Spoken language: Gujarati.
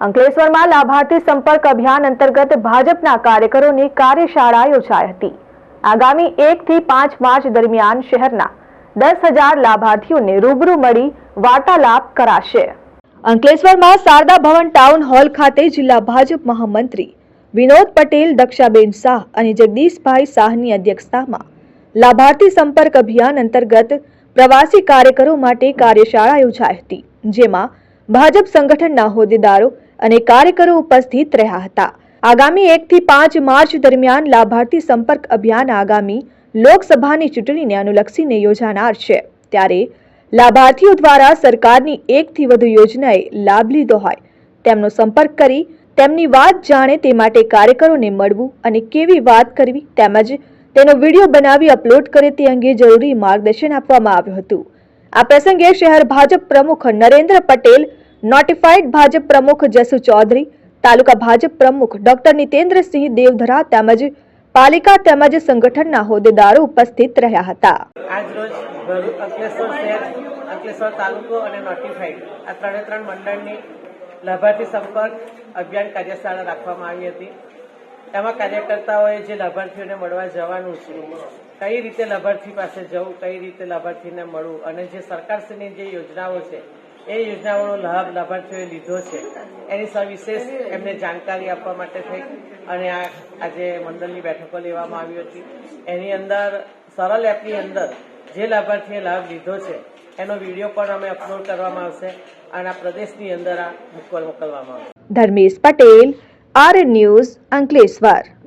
અંકલેશ્વરમાં લાભાર્થી સંપર્ક અભિયાન અંતર્ગત ભાજપના કાર્યકરોની કાર્યશાળા યોજાઈ હતી. આગામી એકથી પાંચ માર્ચ દરમિયાન શહેરના દસ લાભાર્થીઓને રૂબરૂ મળી વાર્તાલાપ કરાશે. અંકલેશ્વરમાં શારદા ભવન ટાઉન હોલ ખાતે જિલ્લા ભાજપ મહામંત્રી વિનોદ પટેલ, દક્ષાબેન શાહ અને જગદીશભાઈ શાહની અધ્યક્ષતામાં લાભાર્થી સંપર્ક અભિયાન અંતર્ગત પ્રવાસી કાર્યકરો માટે કાર્યશાળા યોજાઈ હતી, જેમાં ભાજપ સંગઠનના હોદ્દેદારો અને કાર્યકરો ઉપસ્થિત રહ્યા હતા. આગામી એકથી પાંચ માર્ચ દરમિયાન લાભાર્થી સંપર્ક અભિયાન આગામી લોકસભાની ચૂંટણીને અનુલક્ષીને યોજાનાર છે. ત્યારે લાભાર્થીઓ દ્વારા સરકારની એકથી વધુ યોજનાએ લાભ લીધો હોય. તેમનો સંપર્ક કરી, તેમની વાત જાણે તે માટે કાર્યકરોને મળવું અને કેવી વાત કરવી તેમજ તેનો વીડિયો બનાવી અપલોડ કરે તે અંગે જરૂરી માર્ગદર્શન આપવામાં આવ્યું હતું. આ પ્રસંગે શહેર ભાજપ પ્રમુખ નરેન્દ્ર પટેલ નોટિફાઈડ ભાજપ પ્રમુખ જસુ ચૌધરી, તાલુકા ભાજપ પ્રમુખ ડોક્ટર નિતેન્દ્રસિંહ દેવધરા તેમજ પાલિકા તેમજ સંગઠનના હોદ્દેદારો ઉપસ્થિત રહ્યા હતા. અંકલેશ્વર તાલુકો અને નોટિફાઈડ આ ત્રણે ત્રણ મંડળની લાભાર્થી સંપર્ક અભિયાન કાર્યશાળા રાખવામાં આવી હતી. એમાં કાર્યકર્તાઓએ જે લાભાર્થીઓને મળવા જવાનું છે, કઈ રીતે લાભાર્થી પાસે જવું, કઈ રીતે લાભાર્થીને મળવું અને જે સરકારશ્રીની જે યોજનાઓ છે એ યોજનાઓનો લાભ લાભાર્થીઓએ લીધો છે. એની સવિશેષ એમને જાણકારી આપવા માટે થઈ અને આ આજે મંડળની બેઠકો લેવામાં આવી હતી. એની અંદર, સરળ એપની અંદર જે લાભાર્થીએ લાભ લીધો છે, એનો વીડિયો પણ અમે અપલોડ કરવામાં આવશે અને આ પ્રદેશની અંદર આ મોકલ મોકલવામાં આવશે. Dharmesh Patel R news Ankleshwar.